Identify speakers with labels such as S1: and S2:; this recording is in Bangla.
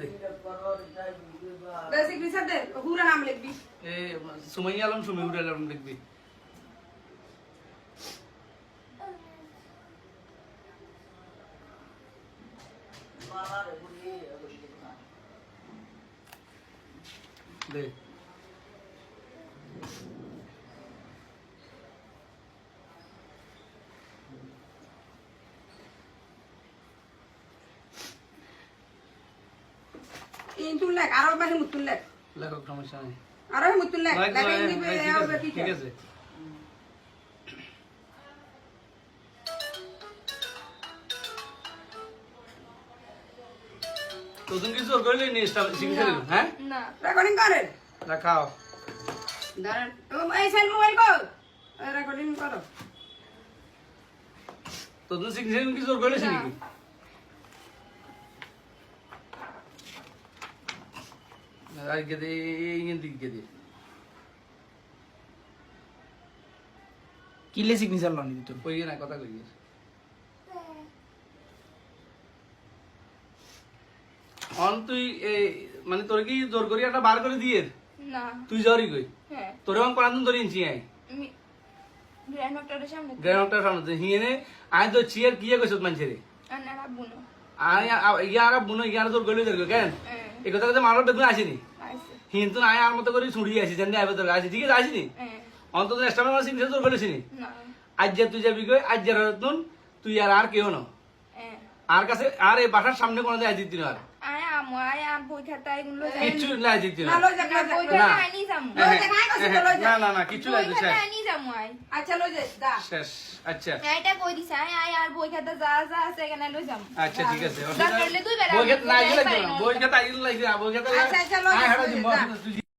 S1: দে
S2: বেসিক বিচার দে হুরা নাম লিখবি
S1: এ সুমাইয়া আলম সুমি উড়ে আলম দেখবি দে
S2: তিন তুল আরও বেশি মুতুল লেখ।
S1: সমস্যা নেই। আরও
S2: নিবে কি
S1: ঠিক আছে তো তুমি কিছু করলে নি শিখতে হ্যাঁ?
S3: না।
S2: রেকর্ডিং করে
S1: রাখাও
S2: দাঁড়ান। এই সেল মোবাইল কো রেকর্ডিং করো।
S1: তো তুমি শিখতে কিছু করলে
S3: না।
S1: আর কে দে ইঞ্জিন দিক কে দে
S4: কিলে সিগনেচার লনি দিত
S1: কই না কথা কই অন তুই এই মানে তোর কি জোর করি একটা বার করে দিয়ে?
S3: না।
S1: তুই জরি কই?
S3: হ্যাঁ।
S1: তোর এবং কোনদিন তোর ইঞ্চি আই?
S3: আমি গ্র্যান্ড ডক্টরের সামনে
S1: গ্রাউন্ডটার সামনে হিয়েনে আই তো চিয়ার কিয়ে কইছত মানুষের
S3: আর আব্বুনো
S1: আই ইয়ারা বুনো ইয়ারা তোর গলি ধরবে কেন?
S3: হ্যাঁ।
S1: এই কথা কথা মানুষ বেগুন আসেনি হিন্তু আয় আর মতো করে ছুড়ি আসি জানি আইবে তোর আসি ঠিক আছে আসিনি?
S3: হ্যাঁ।
S1: অন্তত এক্সট্রা মাস সিনছে তোর গলেছিনি
S3: না?
S1: আজ যে তুই যাবি কই আজ যে রতন তুই আর আর কেউ না
S3: হ্যাঁ।
S1: আর কাছে আর এই বাসার সামনে কোনো আজ দিতি না আর।
S3: আয় আমু বই খাতা এগুলো যাই
S1: কিচ্ছু না দিতি না।
S2: না লই যাক
S3: না বই খাতা
S1: না।
S3: আনি যামু
S2: লই যাক আই লই যাক
S1: না না
S3: যামু
S2: আচ্ছা লই যাক দা
S1: শেষ আচ্ছা।
S3: এটা কই দিছে? আই আয় আর বই খাতা যা যা আছে এখানে লই যাম।
S1: আচ্ছা ঠিক আছে।
S3: দরকার হলে দুই বেলা
S1: বই খাতা না
S3: আমি
S1: আইলে
S3: পাই
S1: লাগবে বই খাতা আইলে লাগবে বই খাতা
S2: আচ্ছা, আচ্ছা, লই যাক,